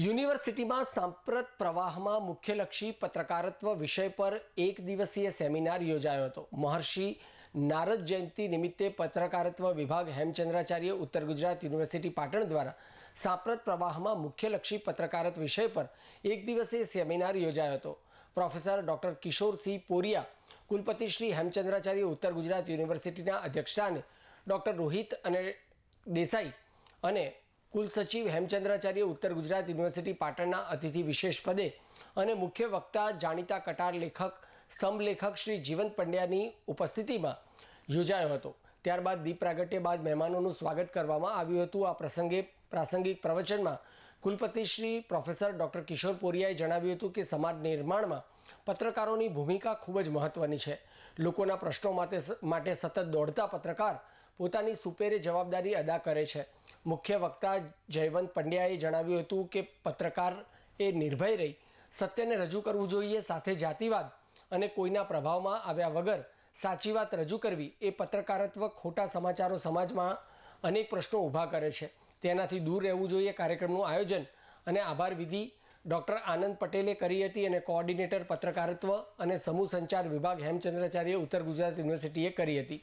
યુનિવર્સિટીમાં સાંપ્રત પ્રવાહમાં મુખ્યલક્ષી પત્રકારત્વ વિષય પર એક દિવસીય સેમિનાર યોજાયો હતો. મહર્ષિ નારદ જયંતિ નિમિત્તે પત્રકારત્વ વિભાગ હેમચંદ્રાચાર્ય ઉત્તર ગુજરાત યુનિવર્સિટી પાટણ દ્વારા સાંપ્રત પ્રવાહમાં મુખ્યલક્ષી પત્રકારત્વ વિષય પર એક દિવસીય સેમિનાર યોજાયો હતો. પ્રોફેસર ડૉક્ટર કિશોરસિંહ પોરિયા, કુલપતિ શ્રી હેમચંદ્રાચાર્ય ઉત્તર ગુજરાત યુનિવર્સિટીના અધ્યક્ષસ્થાને ડૉક્ટર રોહિત અને દેસાઈ અને કુલસચિવ હેમચંદ્રાચાર્ય ઉત્તર ગુજરાત યુનિવર્સિટી પાટણના અતિથિ વિશેષ પદે અને મુખ્ય વક્તા જાણીતા કટાર લેખક, સ્તંભ લેખક શ્રી જીવંત પંડ્યાની ઉપસ્થિતિમાં યોજાયો હતો. ત્યારબાદ દીપ પ્રાગટ્ય બાદ મહેમાનોનું સ્વાગત કરવામાં આવ્યું હતું. આ પ્રસંગે પ્રાસંગિક પ્રવચનમાં કુલપતિ શ્રી પ્રોફેસર ડૉક્ટર કિશોર પોરિયાએ જણાવ્યું હતું કે સમાજ નિર્માણમાં પત્રકારોની ભૂમિકા ખૂબ જ મહત્ત્વની છે. લોકોના પ્રશ્નો માટે માટે સતત દોડતા પત્રકાર પોતાની સુપેરે જવાબદારી અદા કરે છે. મુખ્ય વક્તા જયવંત પંડ્યાએ જણાવ્યું હતું કે પત્રકાર એ નિર્ભય રહી, સત્યને રજૂ કરવું જોઈએ, સાથે જાતિવાદ અને કોઈના પ્રભાવમાં આવ્યા વગર સાચી વાત રજૂ કરવી એ પત્રકારત્વ ખોટા સમાચારો સમાજમાં અનેક પ્રશ્નો ઊભા કરે છે. તેનાથી દૂર રહેવું જોઈએ કાર્યક્રમનું આયોજન. અને આભાર વિધિ ડૉક્ટર આનંદ પટેલે કરી હતી અને કોઓર્ડિનેટર પત્રકારત્વ અને સમૂહ સંચાર વિભાગ હેમચંદ્રાચાર્ય ઉત્તર ગુજરાત યુનિવર્સિટીએ કરી હતી.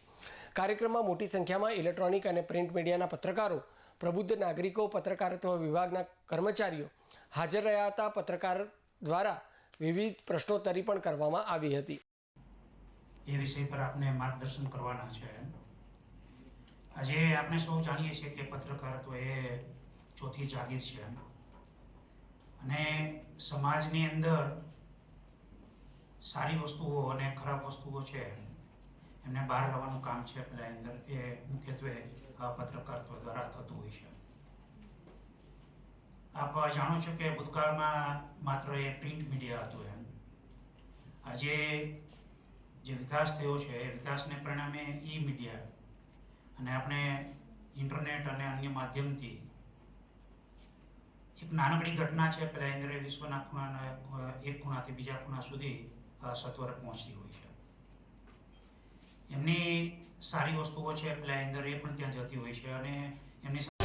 કાર્યક્રમમાં મોટી સંખ્યામાં ઇલેક્ટ્રોનિક અને પ્રિન્ટ મીડિયાના પત્રકારો, પ્રબુદ્ધ નાગરિકો, પત્રકારત્વ વિભાગના કર્મચારીઓ હાજર રહ્યા હતા. પત્રકાર દ્વારા વિવિધ પ્રશ્નોત્તરી પણ કરવામાં આવી હતી. એ વિષય પર આપને માર્ગદર્શન કરવાના છે. આજે આપણે સૌ જાણીએ છીએ કે પત્રકારત્વ એ ચોથી જાગીર છે અને સમાજની અંદર સારી વસ્તુઓ અને ખરાબ વસ્તુઓ છે એમને બહાર લાવવાનું કામ છે પેલા અંદર એ મુખ્યત્વે પત્રકારત્વ દ્વારા થતું હોય છે. આપ જાણો છો કે ભૂતકાળમાં માત્ર એ પ્રિન્ટ મીડિયા હતું એમ. આજે જે વિકાસ થયો છે એ વિકાસને પરિણામે ઈ મીડિયા અને આપણે ઇન્ટરનેટ અને અન્ય માધ્યમથી એક નાનકડી ઘટના છે પહેલાં અંદર વિશ્વના ખૂણાના એક ખૂણાથી બીજા ખૂણા સુધી સત્વરે પહોંચતી હોય છે. એમની સારી વસ્તુઓ છે પહેલાં અંદર એ પણ ત્યાં જતી હોય છે અને એમની